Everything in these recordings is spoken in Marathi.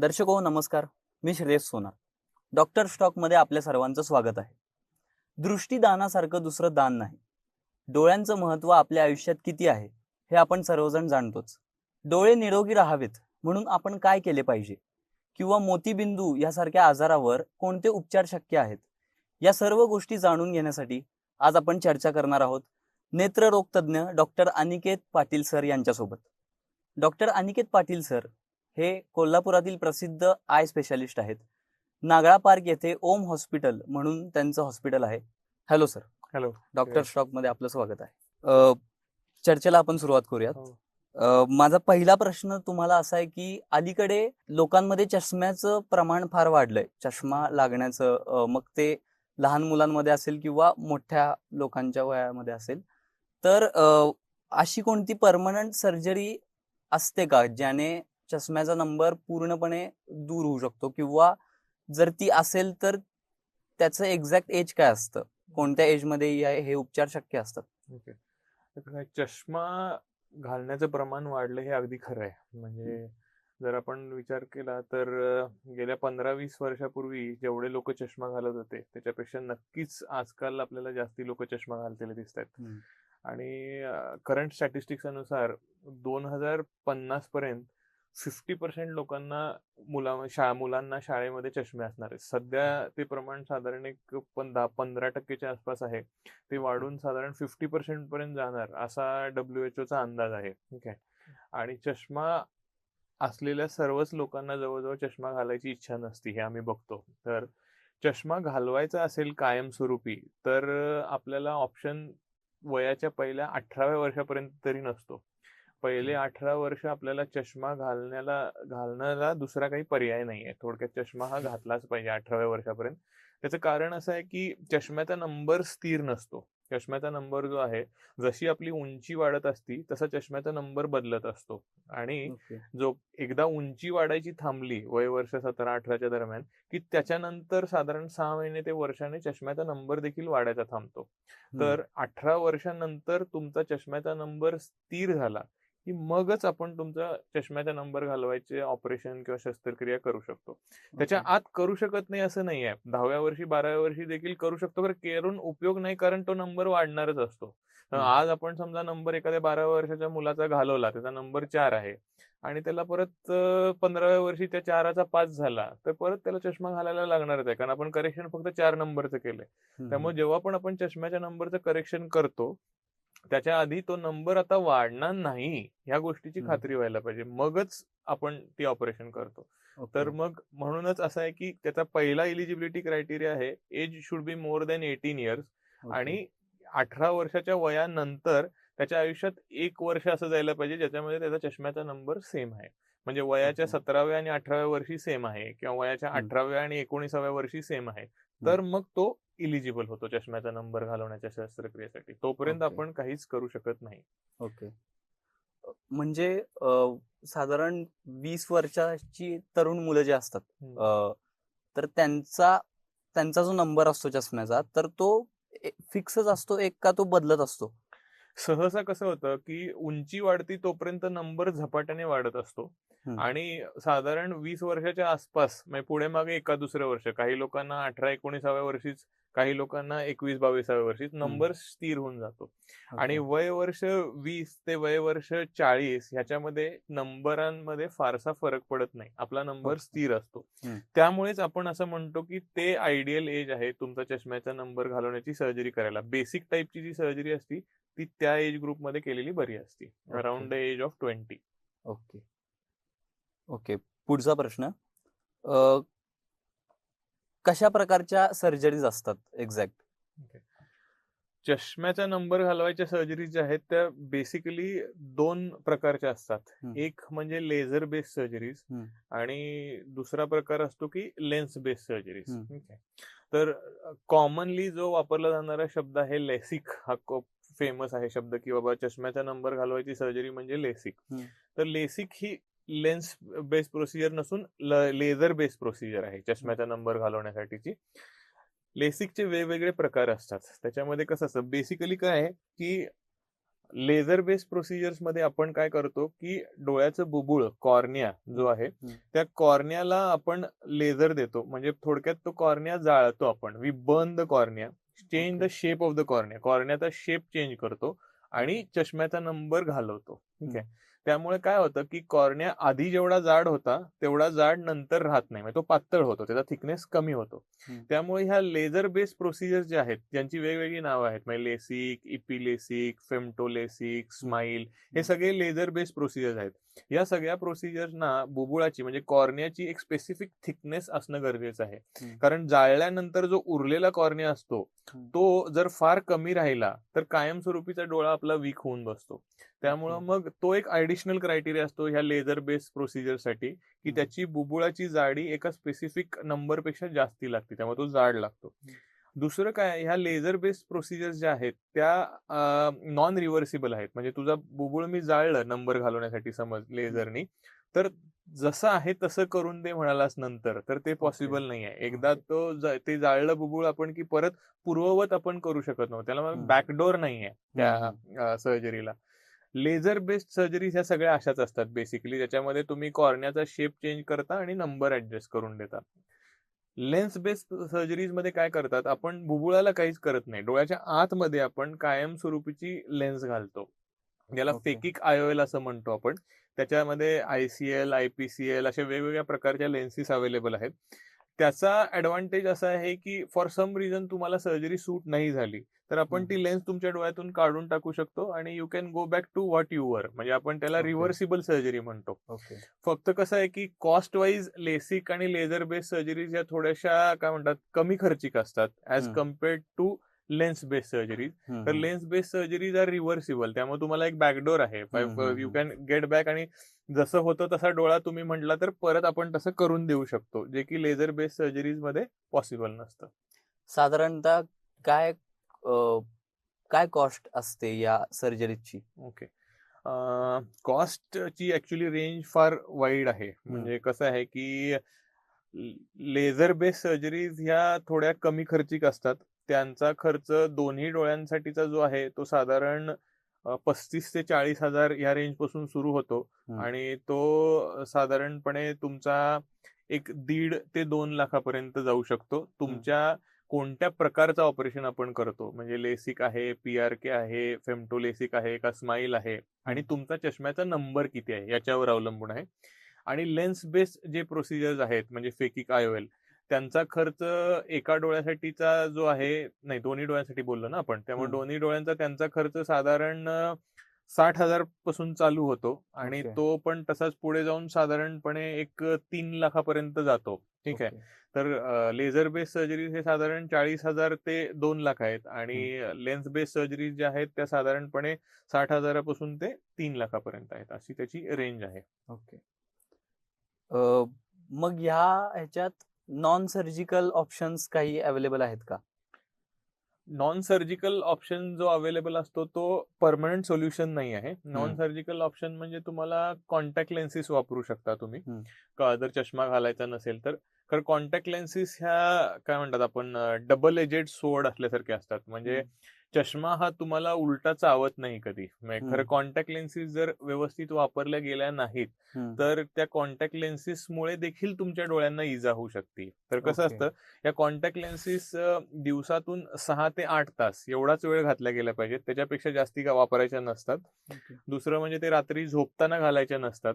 दर्शक हो नमस्कार. मी श्रेयस सोनार. डॉक्टर स्टॉकमध्ये आपल्या सर्वांचं स्वागत आहे. दृष्टीदानासारखं दुसरं दान नाही. डोळ्यांचं महत्त्व आपल्या आयुष्यात किती आहे हे आपण सर्वजण जाणतोच. डोळे निरोगी राहावेत म्हणून आपण काय केले पाहिजे? किंवा मोतीबिंदू यासारख्या आजारावर कोणते उपचार शक्य आहेत? या सर्व गोष्टी जाणून घेण्यासाठी आज आपण चर्चा करणार आहोत नेत्ररोगतज्ज्ञ डॉक्टर अनिकेत पाटील सर यांच्यासोबत. डॉक्टर अनिकेत पाटील सर हे कोल्हापुरातील प्रसिद्ध आय स्पेशालिस्ट आहेत. नागळा पार्क येथे ओम हॉस्पिटल म्हणून त्यांचं हॉस्पिटल आहे. Hello sir. हॅलो. डॉक्टर. स्टॉकमध्ये आपलं स्वागत आहे. चर्चेला आपण सुरुवात करूयात. हो. माझा पहिला प्रश्न तुम्हाला असा आहे की अलीकडे लोकांमध्ये चष्म्याचं प्रमाण फार वाढलंय. चष्मा लागण्याचं मग ते लहान मुलांमध्ये असेल किंवा मोठ्या लोकांच्या वयामध्ये असेल. तर अशी कोणती परमनंट सर्जरी असते का ज्याने चष्म्याचा नंबर पूर्णपणे दूर होऊ शकतो किंवा जर ती असेल तर त्याचं एक्झॅक्ट एज काय असतं? कोणत्या एजमध्ये हे उपचार शक्य असतात? चष्मा घालण्याचं प्रमाण वाढलं हे अगदी खरं आहे. म्हणजे जर आपण विचार केला तर गेल्या पंधरा वीस वर्षापूर्वी जेवढे लोक चष्मा घालत होते त्याच्यापेक्षा नक्कीच आजकाल आपल्याला जास्ती लोक चष्मा घालतेले दिसत आहेत. आणि करंट स्टॅटिस्टिक्स अनुसार दोन हजार पन्नास पर्यंत फिफ्टी पर्सेंट लोकांना मुला शा मुलांना शाळेमध्ये चष्मे असणार आहेत. सध्या ते प्रमाण साधारण एक पण दहा पंधरा टक्केच्या आसपास आहे. ते वाढून साधारण फिफ्टी पर्सेंट पर्यंत जाणार असा डब्ल्यू एच ओचा अंदाज आहे. ठीक आहे आणि चष्मा असलेल्या सर्वच लोकांना जवळजवळ चष्मा घालायची इच्छा नसती हे आम्ही बघतो. तर चष्मा घालवायचा असेल कायमस्वरूपी तर आपल्याला ऑप्शन वयाच्या पहिल्या अठराव्या वर्षापर्यंत तरी नसतो. पहिले अठरा वर्ष आपल्याला चष्मा घालण्याला घालण्याला दुसरा काही पर्याय नाही आहे थोडक्यात चष्मा हा घातलाच पाहिजे अठराव्या वर्षापर्यंत. त्याचं कारण असं आहे की चष्म्याचा नंबर स्थिर नसतो. चष्म्याचा नंबर जो आहे जशी आपली उंची वाढत असती तसा चष्म्याचा नंबर बदलत असतो. आणि जो एकदा उंची वाढायची थांबली वय वर्ष सतरा अठराच्या दरम्यान की त्याच्यानंतर साधारण सहा महिने ते वर्षाने चष्म्याचा नंबर देखील वाढायचा थांबतो. तर अठरा वर्षानंतर तुमचा चष्म्याचा नंबर स्थिर झाला की मगच आपण तुमचा चष्म्याचा नंबर घालवायचे ऑपरेशन किंवा शस्त्रक्रिया करू शकतो. त्याच्या आत करू शकत नाही असं नाही आहे. दहाव्या वर्षी बाराव्या वर्षी देखील करू शकतो कारण करून उपयोग नाही कारण तो नंबर वाढणारच असतो. आज आपण समजा नंबर एखाद्या बाराव्या वर्षाच्या मुलाचा घालवला त्याचा नंबर चार आहे आणि त्याला परत पंधराव्या वर्षी त्या चाराचा पाच झाला तर परत त्याला चष्मा घालायला लागणारच आहे. कारण आपण करेक्शन फक्त चार नंबरचं केलंय. त्यामुळे जेव्हा पण आपण चष्म्याच्या नंबरचं करेक्शन करतो त्याच्या आधी तो नंबर आता वाढणार नाही ह्या गोष्टीची. खात्री व्हायला पाहिजे. मगच आपण ती ऑपरेशन करतो. तर मग म्हणूनच असं आहे की त्याचा पहिला इलिजिबिलिटी क्रायटेरिया आहे age should be more than eighteen years आणि अठरा वर्षाच्या वयानंतर त्याच्या आयुष्यात एक वर्ष असं जायला पाहिजे ज्याच्यामध्ये त्याचा चष्म्याचा नंबर सेम आहे. म्हणजे वयाच्या. सतराव्या आणि अठराव्या वर्षी सेम आहे किंवा वयाच्या. अठराव्या आणि एकोणीसाव्या वर्षी सेम आहे. तर मग तो इलिजिबल होतो चष्म्याचा नंबर घालवण्याच्या शस्त्रक्रियेसाठी. तोपर्यंत Okay. आपण काहीच करू शकत नाही. ओके म्हणजे साधारण वीस वर्षाची तरुण मुलं जे असतात तर त्यांचा त्यांचा जो नंबर असतो चष्म्याचा तर तो फिक्सच असतो एक का तो बदलत असतो? सहसा कसं होतं की उंची वाढती तोपर्यंत नंबर झपाट्याने वाढत असतो. आणि साधारण वीस वर्षाच्या आसपास म्हणजे पुढे मागे एका दुसऱ्या वर्ष काही लोकांना अठरा एकोणीसाव्या वर्षीच काही लोकांना एकवीस बावीसाव्या वर्षीच नंबर स्थिर होऊन जातो. आणि. वय वर्ष वीस ते वय वर्ष चाळीस ह्याच्यामध्ये नंबरांमध्ये फारसा फरक पडत नाही. आपला नंबर. स्थिर असतो. त्यामुळेच आपण असं म्हणतो की ते आयडियल एज आहे तुमचा चष्म्याचा नंबर घालवण्याची सर्जरी करायला. बेसिक टाईपची जी सर्जरी असती ती त्या एज ग्रुपमध्ये केलेली बरी असते. Around the age of twenty okay. Okay. पुढचा प्रश्न. कशा प्रकारच्या सर्जरीज असतात एक्झॅक्ट चष्म्याचा नंबर घालवायच्या सर्जरी ज्या आहेत त्या बेसिकली दोन प्रकारच्या असतात. एक म्हणजे लेझर बेस्ड सर्जरीज. आणि दुसरा प्रकार असतो की लेन्स बेस्ड सर्जरीज. तर कॉमनली जो वापरला जाणारा शब्द आहे लेसिक हा फेमस आहे शब्द की बाबा चष्म्याचा नंबर घालवायची सर्जरी म्हणजे लेसिक. तर लेसिक ही लेन्स बेस्ड प्रोसिजर नसून लेझर बेस्ड प्रोसिजर आहे चष्म्याचा नंबर घालवण्यासाठीची. लेसिकचे वेगवेगळे प्रकार असतात. त्याच्यामध्ये कसं असतं बेसिकली काय आहे की लेझर बेस्ड प्रोसिजर्समध्ये आपण काय करतो की डोळ्याचं बुबुळ कॉर्निया जो आहे. त्या कॉर्नियाला आपण लेझर देतो. म्हणजे थोडक्यात तो कॉर्निया जाळतो आपण. We burn the cornea change the. Shape of the cornea कॉर्नियाचा shape change करतो आणि चष्म्याचा नंबर घालवतो. ठीक आहे? त्यामुळे काय होतं की कॉर्निया आधी जेवढा जाड होता तेवढा जाड नंतर राहत नाही. म्हणजे तो पातळ होतो त्याचा थिकनेस कमी होतो. त्यामुळे ह्या लेझर बेस्ड प्रोसिजर जे आहेत ज्यांची वेगवेगळी नावं आहेत म्हणजे लेसिक इपिलेसिक फेमटोलेसिक स्माईल हे. सगळे लेझर बेस्ड प्रोसिजर्स आहेत. या सगळ्या प्रोसिजर्सना बुबुळाची म्हणजे कॉर्नियाची एक स्पेसिफिक थिकनेस असणं गरजेचं आहे. कारण जाळल्यानंतर जो उरलेला कॉर्निया असतो. तो जर फार कमी राहिला तर कायमस्वरूपीचा डोळा आपला वीक होऊन बसतो त्यामुळं. मग तो एक ऍडिशनल क्रायटेरिया असतो ह्या लेझर बेस्ड प्रोसिजरसाठी की. त्याची बुबुळाची जाडी एका स्पेसिफिक नंबरपेक्षा जास्ती लागते त्यामुळे तो जाड लागतो दुसरं काय ह्या लेझर बेस्ड प्रोसिजर्स ज्या आहेत त्या नॉन रिव्हर्सिबल आहेत. म्हणजे तुझा बुबुळ मी जाळलं नंबर घालवण्यासाठी समज लेझरनी तर जसं आहे तसं करून दे म्हणालास नंतर तर ते पॉसिबल नाही आहे. एकदा. तो ते जाळलं बुबुळ आपण की परत पूर्ववत आपण करू शकत नव्हतो. त्याला. बॅकडोर नाही आहे. त्या सर्जरीला. लेझर बेस्ड सर्जरीज ह्या सगळ्या अशाच असतात बेसिकली ज्याच्यामध्ये तुम्ही कॉर्नियाचा शेप चेंज करता आणि नंबर ऍडजस्ट करून देता. लेन्स बेस्ड सर्जरीजमध्ये काय करतात आपण बुबुळाला काहीच करत नाही. डोळ्याच्या आतमध्ये आपण कायमस्वरूपीची लेन्स घालतो. ज्याला Okay. फेकिक आयओएल असं म्हणतो आपण. त्याच्यामध्ये आयसीएल आयपीसीएल अशा वेगवेगळ्या प्रकारच्या लेन्सेस अवेलेबल आहेत. त्याचा ऍडव्हान्टेज असा आहे की फॉर सम रिझन तुम्हाला सर्जरी सूट नाही झाली तर आपण. ती लेन्स तुमच्या डोळ्यातून काढून टाकू शकतो आणि you can go back to what you वर म्हणजे आपण त्याला. रिव्हर्सिबल सर्जरी म्हणतो फक्त कसं आहे की कॉस्ट वाईज लेसिक आणि लेझर बेस्ड सर्जरीज या थोड्याशा काय म्हणतात कमी खर्चिक असतात as. Compared to lens based surgeries तर lens based surgeries are reversible त्यामुळे तुम्हाला एक बॅकडोर आहे. यू. कॅन गेट बॅक आणि जसं होतं तसा डोळा तुम्ही म्हटला तर परत आपण तसं करून देऊ शकतो जे की लेझर बेस्ड सर्जरीजमध्ये पॉसिबल नसतं. साधारणतः काय काय कॉस्ट असते या सर्जरीची ओके कॉस्टची ऍक्च्युली रेंज फार वाईड आहे. म्हणजे कसं आहे की लेझर बेस्ड सर्जरीज ह्या थोड्या कमी खर्चिक असतात. त्यांचा खर्च दोन्ही डोळ्यांसाठीचा जो आहे तो साधारण पस्तीस ते चाळीस हजार या रेंजपासून सुरू होतो. आणि तो साधारणपणे तुमचा एक दीड ते दोन लाखापर्यंत जाऊ शकतो. तुमच्या कोणत्या प्रकारचं ऑपरेशन आपण करतो? म्हणजे लेसिक आहे पी आर के आहे फेमटोलेसिक आहे का स्माईल आहे? आणि तुमचा चष्म्याचा नंबर किती आहे? याच्यावर अवलंबून आहे. आणि लेन्स बेस्ड जे प्रोसिजर्स आहेत म्हणजे फेकिक आयओएल त्यांचा खर्च एका डोळ्यासाठीचा जो आहे नाही दोन्ही डोळ्यांसाठी बोललो ना आपण त्यामुळे. दोन्ही डोळ्यांचा त्यांचा खर्च साधारण साठ हजारपासून चालू होतो आणि. तो पण तसाच पुढे जाऊन साधारणपणे एक तीन लाखापर्यंत जातो ठीक आहे. तर लेझर बेस्ड सर्जरीज हे साधारण चाळीस हजार ते दोन लाख आहेत आणि लेन्स बेस्ड सर्जरीज ज्या आहेत त्या साधारणपणे साठ हजारापासून ते तीन लाखापर्यंत आहेत अशी त्याची रेंज आहे ओके मग ह्या ह्याच्यात नॉन सर्जिकल ऑप्शन्स काही अवेलेबल आहेत का? नॉन सर्जिकल ऑप्शन जो अवेलेबल असतो तो परमनंट सोल्युशन नाही आहे. नॉन. सर्जिकल ऑप्शन म्हणजे तुम्हाला कॉन्टॅक्ट लेन्सेस वापरू शकता तुम्ही. जर चष्मा घालायचा नसेल तर. कारण कॉन्टॅक्ट लेन्सेस ह्या काय म्हणतात आपण डबल एजेड सोड असल्यासारखे असतात. म्हणजे चष्मा हा तुम्हाला उलटा चावत नाही कधी म्हणजे खरं. कॉन्टॅक्ट लेन्सेस जर व्यवस्थित वापरल्या गेल्या नाहीत. तर त्या कॉन्टॅक्ट लेन्सेसमुळे देखील तुमच्या डोळ्यांना इजा होऊ शकते तर कसं. असतं या कॉन्टॅक्ट लेन्सेस दिवसातून सहा ते आठ तास एवढाच वेळ घातल्या गेल्या पाहिजेत त्याच्यापेक्षा जास्ती का वापरायच्या नसतात. दुसरं म्हणजे ते रात्री झोपताना घालायच्या नसतात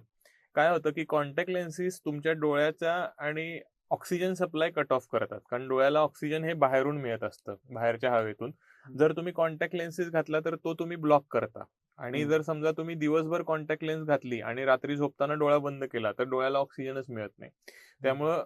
काय होतं की कॉन्टॅक्ट लेन्सेस तुमच्या डोळ्याचा आणि ऑक्सिजन सप्लाय कट ऑफ करतात कारण डोळ्याला ऑक्सिजन हे बाहेरून मिळत असतं बाहेरच्या हवेतून जर तुम्ही कॉन्टॅक्ट लेन्सेस घातला तर तो तुम्ही ब्लॉक करता. आणि. जर समजा तुम्ही दिवसभर कॉन्टॅक्ट लेन्स घातली आणि रात्री झोपताना डोळा बंद केला तर डोळ्याला ऑक्सिजनच मिळत नाही. त्यामुळं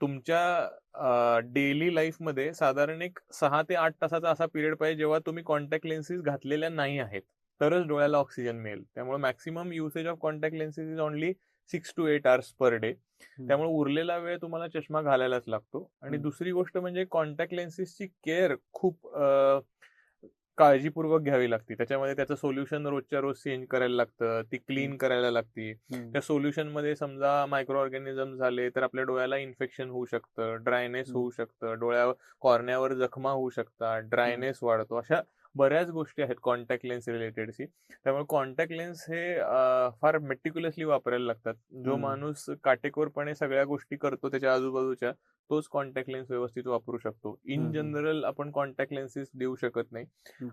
तुमच्या डेली लाईफमध्ये साधारण एक सहा ते आठ तासाचा असा पिरियड पाहिजे जेव्हा तुम्ही कॉन्टॅक्ट लेन्सेस घातलेल्या नाही आहेत तरच डोळ्याला ऑक्सिजन मिळेल. त्यामुळे maximum usage of contact lenses is only six to eight hours per day. त्यामुळे उरलेला वेळ तुम्हाला चष्मा घालायलाच लागतो. आणि. दुसरी गोष्ट म्हणजे कॉन्टॅक्ट लेन्सेसची केअर खूप काळजीपूर्वक घ्यावी लागते त्याच्यामध्ये त्याचं सोल्युशन रोजच्या रोज चेंज करायला लागतं ती क्लीन. करायला लागते. त्या सोल्युशनमध्ये समजा मायक्रो ऑर्गॅनिझम झाले तर आपल्या डोळ्याला इन्फेक्शन होऊ शकतं ड्रायनेस. होऊ शकतं डोळ्यावर कॉर्न्यावर जखमा होऊ शकतात ड्रायनेस वाढतो अशा बऱ्याच गोष्टी आहेत कॉन्टॅक्ट लेन्स रिलेटेडशी त्यामुळे कॉन्टॅक्ट लेन्स हे फार मेटिक्युलसली वापरायला लागतात. जो. माणूस काटेकोरपणे सगळ्या गोष्टी करतो त्याच्या आजूबाजूच्या तोच कॉन्टॅक्ट लेन्स व्यवस्थित वापरू शकतो. इन. जनरल आपण कॉन्टॅक्ट लेन्सेस देऊ शकत नाही.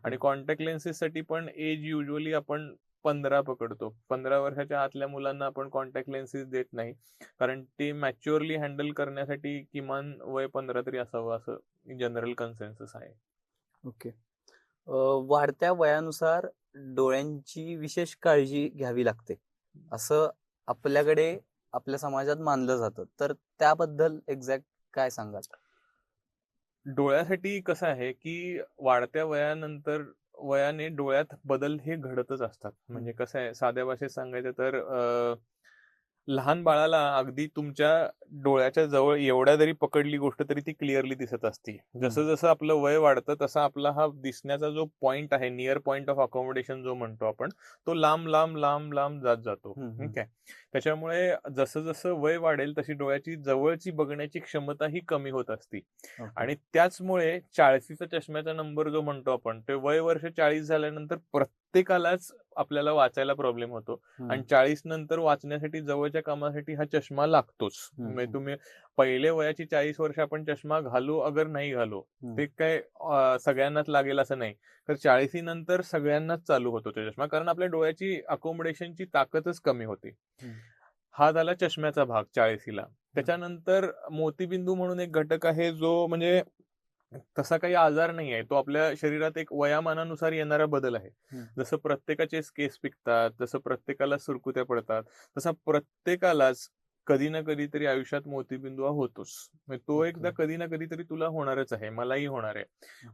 आणि कॉन्टॅक्ट लेन्सेस साठी पण एज युजली आपण पंधरा पकडतो. पंधरा वर्षाच्या आतल्या मुलांना आपण कॉन्टॅक्ट लेन्सेस देत नाही. कारण ते मॅच्युअरली हँडल करण्यासाठी किमान वय पंधरा तरी असावं असं जनरल कन्सेन्सस आहे. ओके वाढत्या वयानुसार डोळ्यांची विशेष काळजी घ्यावी लागते. असं आपल्याकडे आपल्या समाजात मानलं जातं. तर त्याबद्दल एक्झॅक्ट काय सांगाल? डोळ्यासाठी कसं आहे की वाढत्या वयानंतर वयाने डोळ्यात बदल हे घडतच असतात. म्हणजे कसं आहे साध्या भाषेत सांगायचं तर अं, लहान बाळाला अगदी तुमच्या डोळ्याच्या जवळ एवढ्या जरी पकडली गोष्ट तरी ती क्लिअरली दिसत असते. जसं जसं आपलं वय वाढतं तसा आपला हा दिसण्याचा जो पॉइंट आहे नियर पॉइंट ऑफ अकोमोडेशन जो म्हणतो आपण तो लांब लांब लांब लांब जात जातो. ठीक आहे? त्याच्यामुळे जसं जसं वय वाढेल तशी डोळ्याची जवळची बघण्याची क्षमता ही कमी होत असते. आणि त्याचमुळे चाळीसीचा चष्म्याचा नंबर जो म्हणतो आपण ते वय वर्ष चाळीस झाल्यानंतर प्रत्येकालाच आपल्याला वाचायला प्रॉब्लेम होतो. आणि चाळीस नंतर वाचण्यासाठी जवळच्या कामासाठी हा चष्मा लागतोच म्हणजे. तुम्ही पहिले वयाची चाळीस वर्ष आपण चष्मा घालू अगर नाही घालू. ते काय सगळ्यांनाच लागेल असं नाही तर चाळीसी नंतर सगळ्यांनाच चालू होतो तो चष्मा कारण आपल्या डोळ्याची अकोमोडेशनची ताकदच कमी होते. हा झाला चष्म्याचा भाग चाळीसीला त्याच्यानंतर मोतीबिंदू म्हणून एक घटक आहे जो म्हणजे तसा काही आजार नाही आहे. तो आपल्या शरीरात एक वयामानानुसार येणारा बदल आहे. जसं प्रत्येकाचे केस पिकतात जसं प्रत्येकाला सुरकुत्या पडतात तसा प्रत्येकालाच कधी ना कधीतरी आयुष्यात मोतीबिंदू हा होतोच. म्हणजे तो ओके. एकदा कधी ना कधीतरी तुला होणारच आहे मलाही होणार आहे.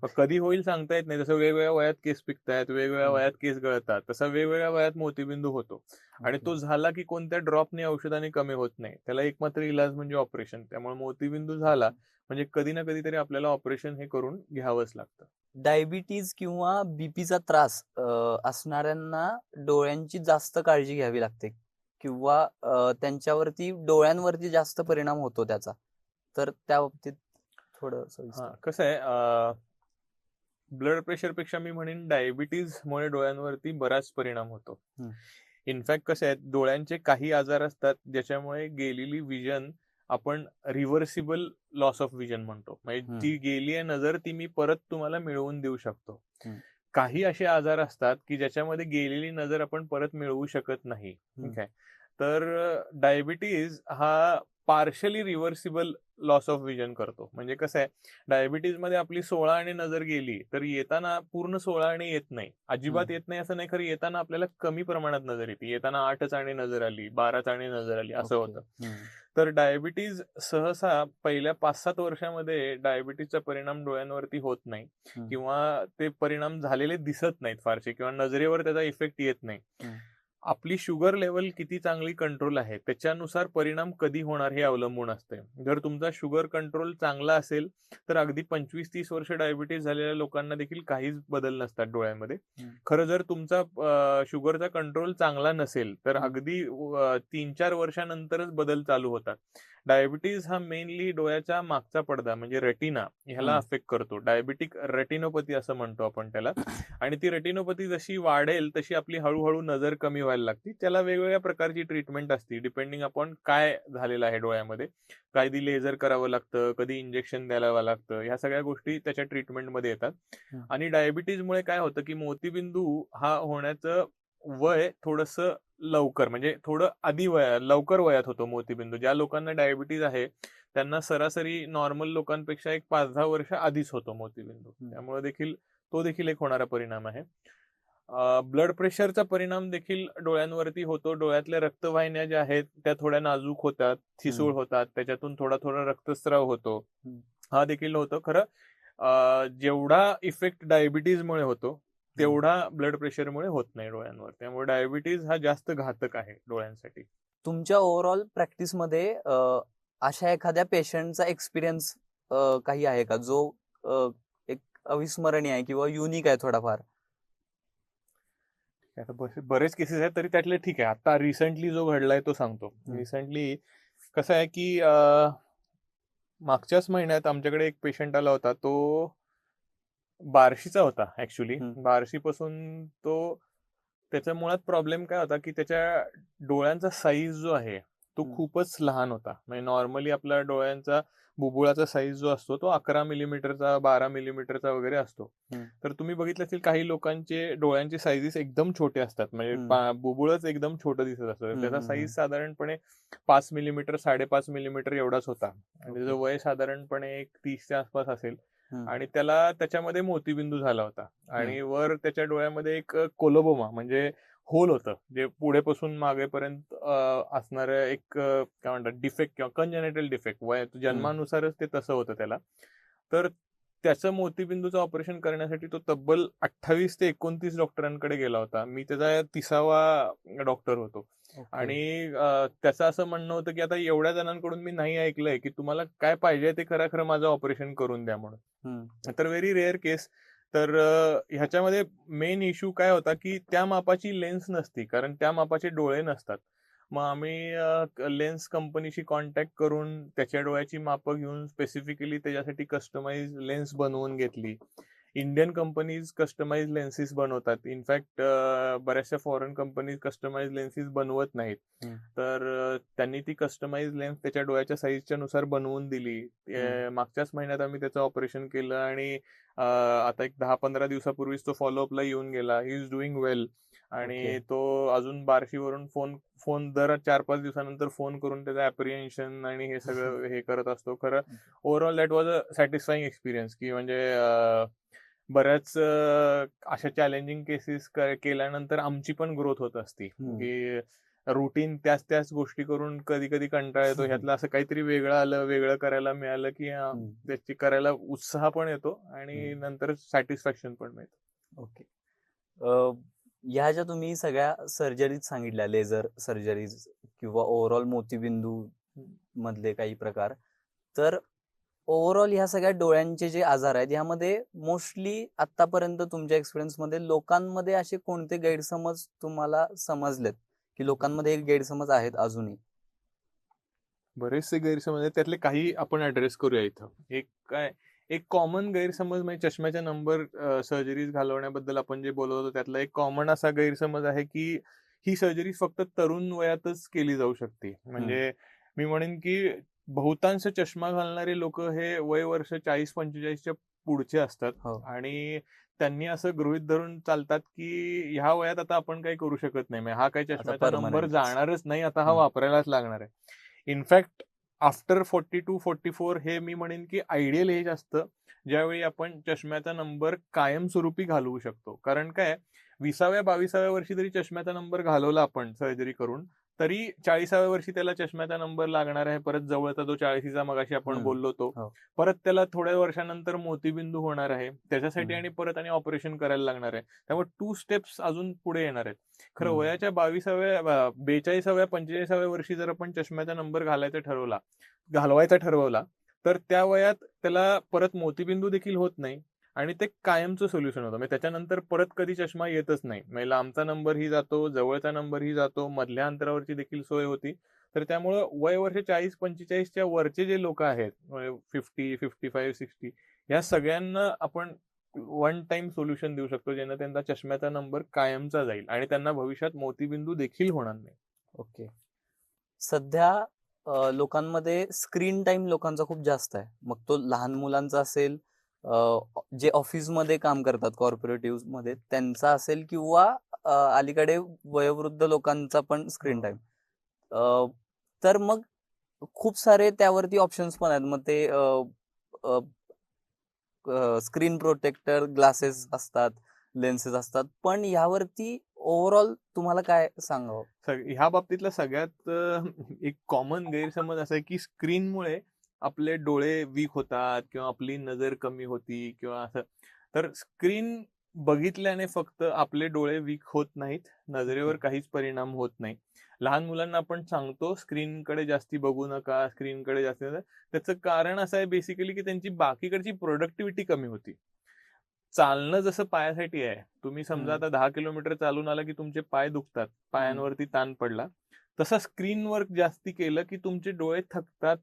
मग कधी होईल सांगता येत नाही. जसं वेगवेगळ्या वयात केस पिकतायत वेगवेगळ्या. वयात केस गळतात तसा वेगवेगळ्या वयात मोतीबिंदू होतो. आणि तो. झाला की कोणत्या ड्रॉपने औषधाने कमी होत नाही. त्याला एकमात्र इलाज म्हणजे ऑपरेशन. त्यामुळे मोतीबिंदू झाला म्हणजे कधी ना कधीतरी आपल्याला ऑपरेशन हे करून घ्यावंच लागतं डायबिटीज किंवा बीपीचा त्रास असणाऱ्यांना डोळ्यांची जास्त काळजी घ्यावी लागते किंवा त्यांच्यावरती डोळ्यांवरती जास्त परिणाम होतो त्याचा तर त्या बाबतीत थोडं. हा कसं आहे ब्लड प्रेशरपेक्षा मी म्हणेन डायबिटीज मुळे डोळ्यांवरती बराच परिणाम होतो. इनफॅक्ट कसं आहे डोळ्यांचे काही आजार असतात ज्याच्यामुळे गेलेली विजन आपण रिव्हर्सिबल लॉस ऑफ विजन म्हणतो म्हणजे. ती गेली आहे नजर ती मी परत तुम्हाला मिळवून देऊ शकतो. काही असे आजार असतात की ज्याच्यामध्ये गेलेली नजर आपण परत मिळवू शकत नाही. ठीक आहे तर डायबिटीज हा partially reversible loss of vision करतो म्हणजे कसं आहे डायबिटीजमध्ये आपली सोळा आणि नजर गेली तर येताना पूर्ण सोळा आणि येत नाही अजिबात. येत नाही असं नाही खरं येताना आपल्याला कमी प्रमाणात नजर येते येताना आठच आणि नजर आली बाराच आणि नजर आली असं. होतं. तर डायबिटीज सहसा पहिल्या पाच सात वर्षामध्ये डायबिटीजचा परिणाम डोळ्यांवरती होत नाही. किंवा ते परिणाम झालेले दिसत नाहीत फारसे किंवा नजरेवर त्याचा इफेक्ट येत नाही. आपली शुगर लेवल किती चांगली कंट्रोल आहे त्याच्यानुसार परिणाम कधी होणार हे अवलंबून असते जर तुमचा शुगर कंट्रोल चांगला असेल तर अगदी पंचवीस तीस वर्ष डायबिटीज झालेल्या लोकांना देखील काहीच बदल नसतात डोळ्यामध्ये. खरं जर तुमचा शुगरचा कंट्रोल चांगला नसेल तर. अगदी तीन चार वर्षानंतरच बदल चालू होतात डायबिटीज हा मेनली डोळ्याच्या मागचा पडदा म्हणजे रेटिना ह्याला. अफेक्ट करतो डायबिटिक रेटिनोपॅथी असं म्हणतो आपण त्याला आणि ती रेटिनोपॅथी जशी वाढेल तशी आपली हळूहळू नजर कमी व्हायला लागते. त्याला वेगवेगळ्या प्रकारची ट्रीटमेंट असते. डिपेंडिंग अपॉन काय झालेलं आहे डोळ्यामध्ये. कधी लेझर करावं लागतं कधी इंजेक्शन द्यायला लागतं. ह्या सगळ्या गोष्टी त्याच्या ट्रीटमेंटमध्ये येतात. आणि डायबिटीजमुळे काय होतं की मोतीबिंदू हा होण्याचं वय थोडस लवकर म्हणजे थोडं आधी वया लवकर वयात होतो मोतीबिंदू. ज्या लोकांना डायबिटीज आहे त्यांना सरासरी नॉर्मल लोकांपेक्षा एक पाच दहा वर्ष आधीच होतो मोतीबिंदू. त्यामुळे देखील तो देखील एक होणारा परिणाम आहे. ब्लड प्रेशरचा परिणाम देखील डोळ्यांवरती होतो. डोळ्यातल्या रक्तवाहिन्या ज्या आहेत त्या थोड्या नाजूक होतात ठिसूळ होतात त्याच्यातून थोडा थोडा रक्तस्राव होतो. हा. देखील होतो. खरं जेवढा इफेक्ट डायबिटीजमुळे होतो तेवढा ब्लड प्रेशरमुळे होत नाही डोळ्यांवर. त्यामुळे डायबिटीज हा जास्त घातक आहे डोळ्यांसाठी. तुमच्या ओव्हरऑल प्रॅक्टिसमध्ये अशा एखाद्या पेशंटचा एक्सपिरियन्स काही आहे का? जो एक अविस्मरणीय आहे किंवा युनिक आहे थोडाफार. बरेच केसेस आहेत तरी त्यातले ठीक आहे आता रिसेंटली जो घडलाय तो सांगतो. रिसेंटली कसं आहे की मागच्याच महिन्यात आमच्याकडे एक पेशंट आला होता तो बार्शीचा होता ऍक्च्युली हम्म. बार्शी पासून तो त्याच्या मुळात प्रॉब्लेम काय होता की त्याच्या डोळ्यांचा साईज जो आहे तो. खूपच लहान होता म्हणजे नॉर्मली आपल्या डोळ्यांचा बुबुळाचा साईज जो असतो तो अकरा मिलीमीटरचा बारा मिलीमीटरचा वगैरे असतो. तर तुम्ही बघितलं असेल काही लोकांचे डोळ्यांचे साईजेस एकदम छोटे असतात. म्हणजे बुबुळच एकदम छोटं दिसत असतं. त्याचा साईज साधारणपणे पाच मिलीमीटर साडेपाच मिलीमीटर एवढाच होता. आणि त्याचं ओके. वय साधारणपणे एक तीसच्या आसपास असेल. आणि त्याला त्याच्यामध्ये मोतीबिंदू झाला होता. आणि वर त्याच्या डोळ्यामध्ये एक कोलोबोमा म्हणजे होल होतं. जे पुढेपासून मागेपर्यंत असणार एक काय म्हणतात डिफेक्ट किंवा कंजेनेटल डिफेक्ट वय जन्मानुसारच ते तसं होतं त्याला. तर त्याचं मोतीबिंदूचं ऑपरेशन करण्यासाठी तो तब्बल अठ्ठावीस ते एकोणतीस डॉक्टरांकडे गेला होता. मी त्याचा तिसावा डॉक्टर होतो. ओके. आणि त्याचं असं म्हणणं होतं की आता एवढ्या जणांकडून मी नाही ऐकलंय की तुम्हाला काय पाहिजे ते खरं खरं माझं ऑपरेशन करून द्या म्हणून. हम्म. तर व्हेरी रेअर केस तर ह्याच्यामध्ये मेन इश्यू काय होता की त्या मापाची लेन्स नसती कारण त्या मापाचे डोळे नसतात. मग आम्ही लेन्स कंपनीशी कॉन्टॅक्ट करून त्याच्या डोळ्याची मापं घेऊन स्पेसिफिकली त्याच्यासाठी कस्टमाइज लेन्स बनवून घेतली. इंडियन कंपनीज कस्टमाइज लेन्सेस बनवतात. इनफॅक्ट बऱ्याचशा फॉरेन कंपनीज कस्टमाइज लेन्सेस बनवत नाहीत. तर त्यांनी ती कस्टमाइज लेन्स त्याच्या डोळ्याच्या साईजच्या नुसार बनवून दिली. मागच्याच महिन्यात आम्ही त्याचं ऑपरेशन केलं आणि आता एक दहा पंधरा दिवसापूर्वीच तो फॉलोअपला येऊन गेला. ही इज डुईंग वेल आणि. तो अजून बार्शीवरून फोन फोन दर चार पाच दिवसानंतर फोन करून त्याचं अप्रिएन्शन आणि हे सगळं हे करत असतो. खरं overall that was a satisfying experience की म्हणजे बऱ्याच अशा चॅलेंजिंग केसेस केल्यानंतर आमची पण ग्रोथ होत असती. की रुटीन त्याच त्याच गोष्टी करून कधी कधी कंटाळा येतो. ह्यातलं असं काहीतरी वेगळं आलं वेगळं करायला मिळालं की. त्याची करायला उत्साह पण येतो आणि. नंतर सॅटिस्फॅक्शन पण मिळतं ओके ह्या ज्या तुम्ही सगळ्या सर्जरीज सांगितल्या लेझर सर्जरीज किंवा ओव्हरऑल मोतीबिंदू मधले काही प्रकार तर ओव्हरऑल ह्या सगळ्या डोळ्यांचे जे आजार आहेत ह्यामध्ये मोस्टली आतापर्यंत तुमच्या एक्सपिरियन्समध्ये लोकांमध्ये असे कोणते गैरसमज तुम्हाला समजलेत? की लोकांमध्ये हे गैरसमज आहेत अजूनही? बरेचसे गैरसमज आहेत त्यातले काही आपण ऍड्रेस करूया इथं. एक काय एक कॉमन गैरसमज म्हणजे चष्म्याच्या नंबर सर्जरीज घालवण्याबद्दल आपण जे बोलत होतो त्यातला एक कॉमन असा गैरसमज आहे की ही सर्जरी फक्त तरुण वयातच केली जाऊ शकते. म्हणजे मी म्हणेन की बहुतांश चष्मा घालणारे लोक हे वय वर्ष चाळीस पंचेचाळीसच्या पुढचे असतात हो. आणि त्यांनी असं गृहित धरून चालतात की ह्या वयात आता आपण काही करू शकत नाही हा काही चष्म्याचा नंबर. जाणारच नाही आता हा. वापरायलाच लागणार आहे in fact after forty to forty four हे मी म्हणेन की आयडियल एज असतं ज्यावेळी आपण चष्म्याचा नंबर कायमस्वरूपी घालवू शकतो कारण काय विसाव्या बावीसाव्या वर्षी जरी चष्म्याचा नंबर घालवला आपण सर्जरी करून तरी चाळीसाव्या वर्षी त्याला चष्म्याचा नंबर लागणार आहे परत जवळचा जो चाळीसीचा मगाशी आपण. बोललो तो हो. परत त्याला थोड्या वर्षानंतर मोतीबिंदू होणार आहे त्याच्यासाठी. आणि परत आणि ऑपरेशन करायला लागणार आहे त्यामुळे टू स्टेप्स अजून पुढे येणार आहेत खरं. वयाच्या बावीसाव्या बेचाळीसाव्या पंचेचाळीसाव्या वर्षी जर आपण चष्म्याचा नंबर घालायचा ठरवला घालवायचा ठरवला तर त्या वयात त्याला परत मोतीबिंदू देखील होत नाही आणि ते कायमचं सोल्युशन होतं. म्हणजे त्याच्यानंतर परत कधी चष्मा येतच नाही. म्हणजे लांबचा नंबरही जातो जवळचा नंबरही जातो मधल्या अंतरावरची देखील सोय होती. तर त्यामुळं वय वर्ष चाळीस पंचेचाळीसच्या वरचे जे लोक आहेत फिफ्टी फिफ्टी फाईव्ह सिक्स्टी या सगळ्यांना आपण वन टाइम सोल्युशन देऊ शकतो ज्यानं त्यांचा चष्म्याचा नंबर कायमचा जाईल. आणि त्यांना भविष्यात मोतीबिंदू देखील होणार नाही. ओके. सध्या लोकांमध्ये स्क्रीन टाइम लोकांचा खूप जास्त आहे. मग तो लहान मुलांचा असेल जे ऑफिसमध्ये काम करतात कॉर्पोरेटिव्हमध्ये त्यांचा असेल किंवा अलीकडे वयोवृद्ध लोकांचा पण स्क्रीन टाइम तर मग खूप सारे त्यावरती ऑप्शन्स पण आहेत. मग ते स्क्रीन प्रोटेक्टर ग्लासेस असतात लेन्सेस असतात. पण यावरती ओव्हरऑल तुम्हाला काय सांगावं? सग- ह्या बाबतीतला सगळ्यात एक कॉमन गैरसमज असा आहे की स्क्रीनमुळे आपले डोळे वीक होतात किंवा आपली नजर कमी होती किंवा असं. तर स्क्रीन बघितल्याने फक्त आपले डोळे वीक होत नाहीत नजरेवर काहीच परिणाम होत नाही. लहान मुलांना आपण सांगतो स्क्रीनकडे जास्ती बघू नका स्क्रीनकडे जास्ती. त्याचं कारण असं आहे बेसिकली की त्यांची बाकीकडची प्रोडक्टिव्हिटी कमी होती. चालणं जसं पायासाठी आहे. तुम्ही समजा. आता दहा किलोमीटर चालून आला की तुमचे पाय दुखतात पायांवरती ताण पडला. तसं स्क्रीन वर्क जास्ती केलं की तुमचे डोळे थकतात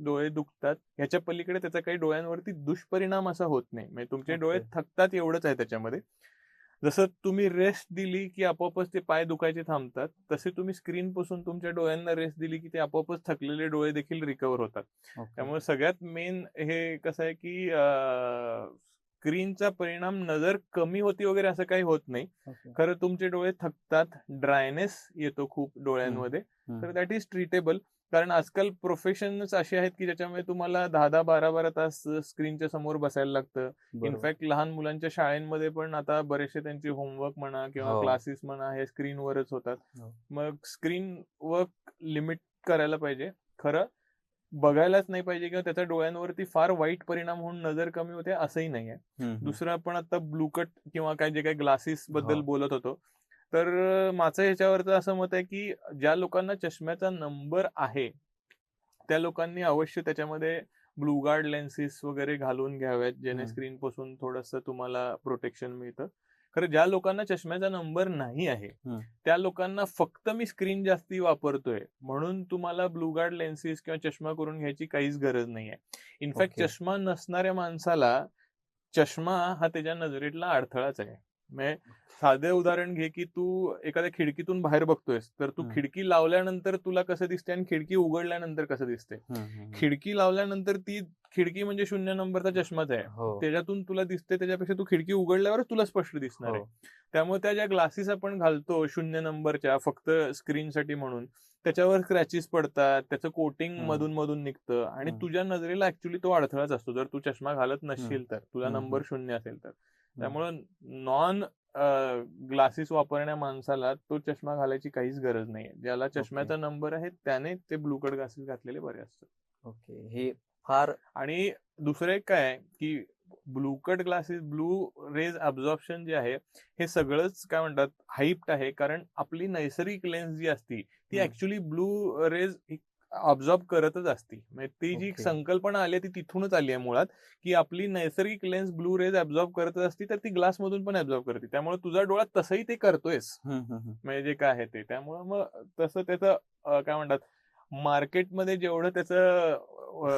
डोळे दुखतात ह्याच्या पलीकडे त्याचा काही डोळ्यांवरती दुष्परिणाम असा होत नाही म्हणजे तुमचे डोळे. थकतात एवढंच आहे त्याच्यामध्ये जसं तुम्ही रेस्ट दिली की आपोआपच ते पाय दुखायचे थांबतात तसे तुम्ही स्क्रीन पासून तुमच्या डोळ्यांना रेस्ट दिली की ते आपोआपच थकलेले डोळे देखील रिकवर होतात. त्यामुळे सगळ्यात मेन हे कसं आहे की स्क्रीनचा परिणाम नजर कमी होती वगैरे असं काही होत नाही. खरं तुमचे डोळे थकतात ड्रायनेस येतो खूप डोळ्यांमध्ये. तर दॅट इज ट्रीटेबल कारण आजकाल प्रोफेशनच असे आहेत की ज्याच्यामुळे तुम्हाला दहा दहा बारा बारा तास स्क्रीनच्या समोर बसायला लागतं. इनफॅक्ट लहान मुलांच्या शाळेमध्ये पण आता बरेचसे त्यांचे होमवर्क म्हणा किंवा हो. क्लासेस म्हणा हे स्क्रीनवरच होतात हो. मग स्क्रीन वर्क लिमिट करायला पाहिजे खरं बघायलाच नाही पाहिजे किंवा त्याच्या डोळ्यांवरती फार वाईट परिणाम होऊन नजर कमी होते असंही नाहीये. दुसरं आपण आता ब्लूकट किंवा काय जे काही ग्लासेस बद्दल हो. बोलत होतो तर माझं ह्याच्यावरचं असं मत आहे की ज्या लोकांना चष्म्याचा नंबर आहे त्या लोकांनी अवश्य त्याच्यामध्ये ब्लू गार्ड लेन्सेस वगैरे घालून घ्याव्यात हम्म. स्क्रीन पासून थोडस तुम्हाला प्रोटेक्शन मिळतं खरं ज्या लोकांना चष्म्याचा नंबर नाही आहे. त्या लोकांना फक्त मी स्क्रीन जास्ती वापरतोय म्हणून तुम्हाला ब्लू गार्ड लेन्सेस किंवा चष्मा करून घ्यायची काहीच गरज नाहीये इनफॅक्ट Okay. चष्मा नसणाऱ्या माणसाला चष्मा हा त्याच्या नजरेतला अडथळाच आहे साधे उदाहरण घे की तू एखाद्या खिडकीतून बाहेर बघतोयस तर तू. खिडकी लावल्यानंतर तुला कसं दिसते आणि खिडकी उघडल्यानंतर कसं दिसते. खिडकी लावल्यानंतर ती खिडकी म्हणजे शून्य नंबरचा चष्माच आहे हो त्याच्यातून तुला दिसते त्याच्यापेक्षा तू खिडकी उघडल्यावरच तुला स्पष्ट दिसणार आहे हो. त्यामुळे त्या ज्या ग्लासेस आपण घालतो शून्य नंबरच्या फक्त स्क्रीनसाठी म्हणून त्याच्यावर क्रॅचेस पडतात त्याचं कोटिंग. मधून मधून निघतं आणि. तुझ्या नजरेला ऍक्च्युली तो अडथळाच असतो जर तू चष्मा घालत नसशील तर तुझा नंबर शून्य असेल तर त्यामुळं नॉन ग्लासेस वापरण्या माणसाला तो चष्मा घालायची काहीच गरज नाहीये. ज्याला चष्म्याचा नंबर आहे त्याने ते ब्लू कट ग्लासेस घातलेले बरे असतात. ओके. हे फार आणि दुसरं एक काय की blue cut glasses blue rays absorption जे आहे हे सगळंच काय म्हणतात हाईप्ड आहे. कारण आपली नैसर्गिक लेन्स जी असती ती. ऍक्च्युली ब्लू रेज ऑब्झॉर्ब करतच असती म्हणजे ती जी Okay. संकल्पना आली ती तिथूनच आली आहे मुळात की आपली नैसर्गिक लेन्स ब्लू रेज ऍब्झॉर्ब करतच असती तर ती ग्लास मधून पण ऍब्झॉर्ब करते त्यामुळे तुझा डोळा तसंही ते करतोयस. म्हणजे जे काय आहे ते त्यामुळं मग तसं त्याचं काय म्हणतात मार्केटमध्ये जेवढं त्याचं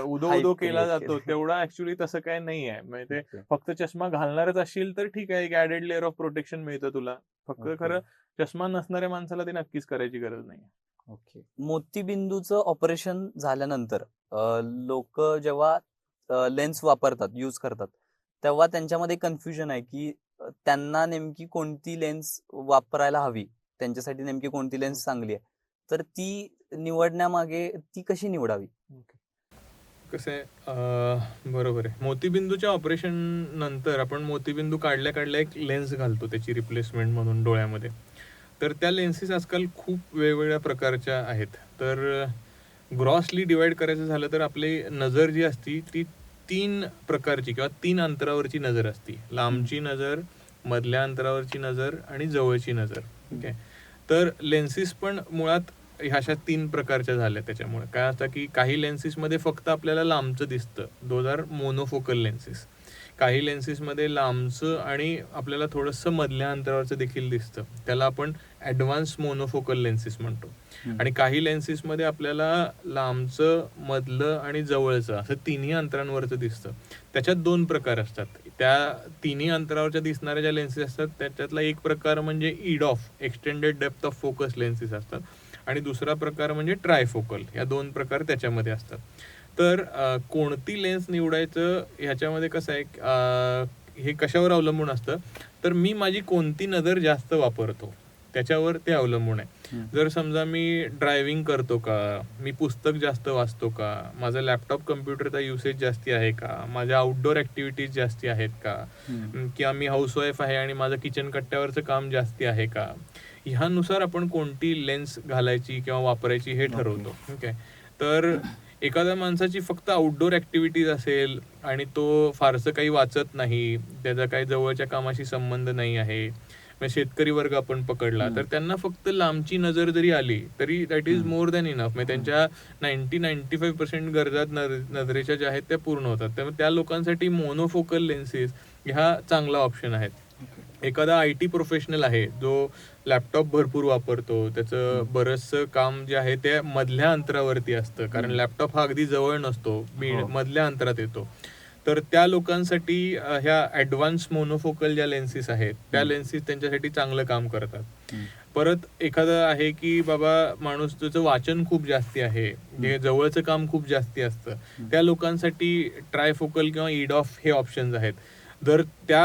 उदो उदो केला जातो. तेवढा ऍक्च्युली तसं काय नाही आहे म्हणजे ते. फक्त चष्मा घालणारच असशील तर ठीक आहे एक ऍडेड लेअर ऑफ प्रोटेक्शन मिळतं तुला फक्त. खरं चष्मा नसणाऱ्या माणसाला ते नक्कीच करायची गरज नाही मोतीबिंदूचं ऑपरेशन झाल्यानंतर लोक जेव्हा लेन्स वापरतात यूज करतात तेव्हा त्यांच्यामध्ये कन्फ्युजन आहे की त्यांना नेमकी कोणती लेन्स वापरायला हवी? त्यांच्यासाठी नेमकी कोणती लेन्स चांगली आहे? तर ती निवडण्यामागे ती कशी निवडावी? कसं आहे बरोबर आहे. मोतीबिंदूच्या ऑपरेशन नंतर आपण मोतीबिंदू काढल्या काढल्या एक लेन्स घालतो त्याची रिप्लेसमेंट म्हणून डोळ्यामध्ये. तर त्या लेन्सेस आजकाल खूप वेगवेगळ्या प्रकारच्या आहेत. तर ग्रॉसली डिवाइड करायचं झालं तर आपली नजर जी असती ती तीन प्रकारची किंवा तीन अंतरावरची नजर असती. लांबची नजर मधल्या अंतरावरची नजर आणि जवळची नजर. ठीक आहे तर लेन्सेस पण मुळात ह्याशा तीन प्रकारच्या झाल्या त्याच्यामुळे. काय असतं की काही लेन्सेसमध्ये फक्त आपल्याला लांबचं दिसतं. दोज आर मोनोफोकल लेन्सेस काही लेन्सेसमध्ये लांबचं आणि आपल्याला थोडंसं मधल्या अंतरावरचं देखील दिसतं. त्याला आपण ॲडव्हान्स मोनोफोकल लेन्सेस म्हणतो. आणि काही लेन्सेसमध्ये आपल्याला लांबचं मधलं आणि जवळचं असं तिन्ही अंतरांवरचं दिसतं. त्याच्यात दोन प्रकार असतात. त्या तिन्ही अंतरावरच्या दिसणाऱ्या ज्या लेन्सेस असतात त्याच्यातला एक प्रकार म्हणजे EDOF extended depth of focus lenses असतात. आणि दुसरा प्रकार म्हणजे ट्रायफोकल या दोन प्रकार त्याच्यामध्ये असतात. तर कोणती लेन्स निवडायचं ह्याच्यामध्ये कसं आहे हे कशावर अवलंबून असतं? तर मी माझी कोणती नजर जास्त वापरतो त्याच्यावर ते अवलंबून आहे. जर समजा मी ड्रायव्हिंग करतो का? मी पुस्तक जास्त वाचतो का? माझा लॅपटॉप कम्प्युटरचा युसेज जास्ती आहे का? माझ्या आउटडोर ऍक्टिव्हिटीज जास्ती आहेत का. किंवा मी हाऊसवाईफ आहे आणि माझं किचन कट्ट्यावरचं काम जास्ती आहे का? ह्यानुसार आपण कोणती लेन्स घालायची किंवा वापरायची हे ठरवतो. ठीक आहे तर एखाद्या माणसाची फक्त आउटडोर ऍक्टिव्हिटीज असेल आणि तो फारसं काही वाचत नाही त्याचा काही जवळच्या कामाशी संबंध नाही आहे शेतकरी वर्ग आपण पकडला. तर त्यांना फक्त लांबची नजर जरी आली तरी that is. More than enough म्हणजे त्यांच्या नाईन्टी नाईन्टी फाईव्ह पर्सेंट गरजा नजरेच्या ज्या आहेत त्या पूर्ण होतात त्यामुळे त्या लोकांसाठी मोनोफोकल लेन्सेस ह्या चांगला ऑप्शन आहेत एखादा आय टी प्रोफेशनल आहे जो लॅपटॉप भरपूर वापरतो त्याचं बरंचसं काम जे आहे ते मधल्या अंतरावरती असतं कारण. लॅपटॉप हा अगदी जवळ नसतो मी हो. मधल्या अंतरात येतो तर त्या लोकांसाठी ह्या ऍडव्हान्स मोनोफोकल ज्या लेन्सेस आहेत त्या. लेन्सेस त्यांच्यासाठी चांगलं काम करतात. परत एखादं आहे की बाबा माणूस त्याचं वाचन खूप जास्ती आहे जवळचं काम खूप जास्ती असतं त्या लोकांसाठी ट्रायफोकल किंवा ईड ऑफ हे ऑप्शन्स आहेत जर त्या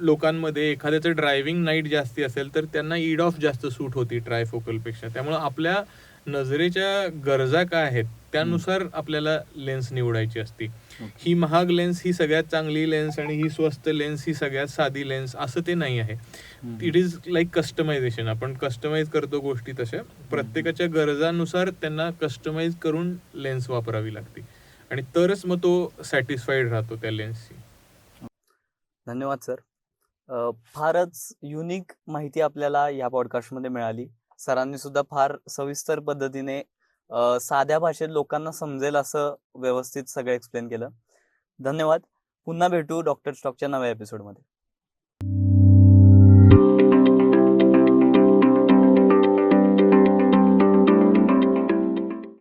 लोकांमध्ये एखाद्याचं ड्रायव्हिंग नाईट जास्ती असेल तर त्यांना ईड ऑफ जास्त सूट होती ट्रायफोकलपेक्षा त्यामुळे आपल्या नजरेच्या गरजा काय आहेत त्यानुसार आपल्याला लेन्स निवडायची असती. ही महाग लेन्स ही सगळ्यात चांगली लेन्स आणि ही स्वस्त लेन्स ही सगळ्यात साधी लेन्स असं ते नाही आहे. इट इज लाईक कस्टमायझेशन आपण कस्टमाइज करतो गोष्टी तशा. प्रत्येकाच्या गरजानुसार त्यांना कस्टमाइज करून लेन्स वापरावी लागते. आणि तरच मग तो सॅटिस्फाईड राहतो त्या लेन्सशी धन्यवाद सर. फारच युनिक माहिती आपल्याला या पॉडकास्टमध्ये मिळाली. सरांनी सुद्धा फार सविस्तर पद्धतीने साध्या भाषेत लोकांना समजेल असं व्यवस्थित सगळं एक्सप्लेन केलं. धन्यवाद. पुन्हा भेटू डॉक्टर स्टॉकच्या नव्या एपिसोडमध्ये